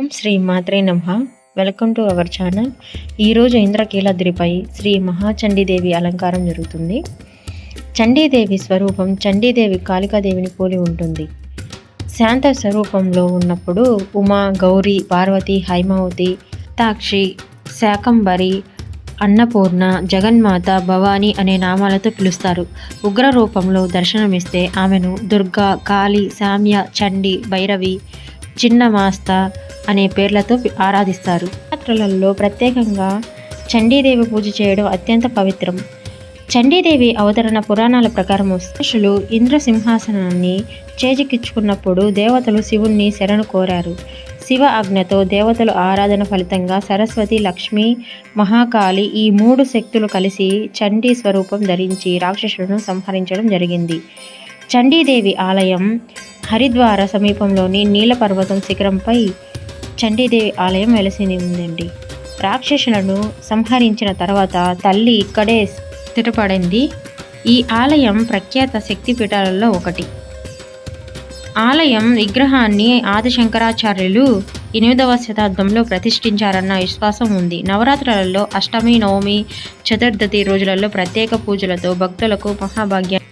ఓం శ్రీ మాత్రే నమ. Welcome to our channel. ఈరోజు ఇంద్రకీలాద్రిపై శ్రీ మహాచండీదేవి అలంకారం జరుగుతుంది. చండీదేవి స్వరూపం చండీదేవి కాళికాదేవిని పోలి ఉంటుంది. శాంత స్వరూపంలో ఉన్నప్పుడు ఉమా గౌరీ పార్వతి హైమావతి తాక్షి శాకంబరి అన్నపూర్ణ జగన్మాత భవాని అనే నామాలతో పిలుస్తారు. ఉగ్ర రూపంలో దర్శనమిస్తే ఆమెను దుర్గా కాళి శామ్య చండి భైరవి చిన్నమాస్త అనే పేర్లతో ఆరాధిస్తారు. నవరాత్రులలో ప్రత్యేకంగా చండీదేవి పూజ చేయడం అత్యంత పవిత్రం. చండీదేవి అవతరణ పురాణాల ప్రకారం మనుషులు ఇంద్ర సింహాసనాన్ని చేజిక్కించుకున్నప్పుడు దేవతలు శివుణ్ణి శరణు కోరారు. శివ ఆజ్ఞతో దేవతలు ఆరాధన ఫలితంగా సరస్వతి లక్ష్మి మహాకాళి ఈ మూడు శక్తులు కలిసి చండీ స్వరూపం ధరించి రాక్షసులను సంహరించడం జరిగింది. చండీదేవి ఆలయం హరిద్వార సమీపంలోని నీలపర్వతం శిఖరంపై చండీదేవి ఆలయం వెలసింది ఉందండి. రాక్షసులను సంహరించిన తర్వాత తల్లి ఇక్కడే స్థిరపడింది. ఈ ఆలయం ప్రఖ్యాత శక్తిపీఠాలలో ఒకటి. ఆలయం విగ్రహాన్ని ఆదిశంకరాచార్యులు ఎనిమిదవ శతాబ్దంలో ప్రతిష్ఠించారన్న విశ్వాసం ఉంది. నవరాత్రులలో అష్టమి నవమి చతుర్దశి రోజులలో ప్రత్యేక పూజలతో భక్తులకు మహాభాగ్యం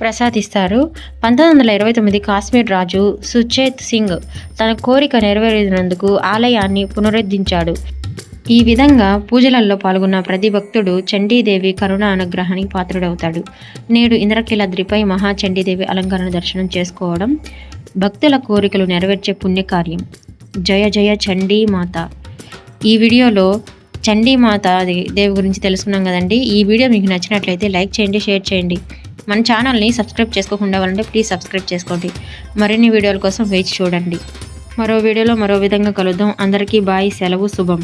ప్రసాదిస్తారు. పంతొమ్మిది వందల ఇరవై తొమ్మిది కాశ్మీర్ రాజు సుచేత్ సింగ్ తన కోరిక నెరవేరినందుకు ఆలయాన్ని పునరుద్ధరించాడు. ఈ విధంగా పూజలలో పాల్గొన్న ప్రతి భక్తుడు చండీదేవి కరుణ అనుగ్రహానికి పాత్రుడవుతాడు. నేడు ఇంద్రకీలాద్రిపై మహా చండీదేవి అలంకరణ దర్శనం చేసుకోవడం భక్తుల కోరికలు నెరవేర్చే పుణ్యకార్యం. జయ జయ చండీ మాత ఈ వీడియోలో చండీమాత దేవి గురించి తెలుసుకున్నాం కదండి. ఈ వీడియో మీకు నచ్చినట్లయితే లైక్ చేయండి షేర్ చేయండి. మన ఛానల్ని సబ్స్క్రైబ్ చేసుకోకుండా వాళ్ళంటే ప్లీజ్ సబ్స్క్రైబ్ చేసుకోండి. మరిన్ని వీడియోల కోసం వేచి చూడండి. మరో వీడియోలో మరో విధంగా కలుద్దాం. అందరికీ బాయ్ సెలవు శుభం.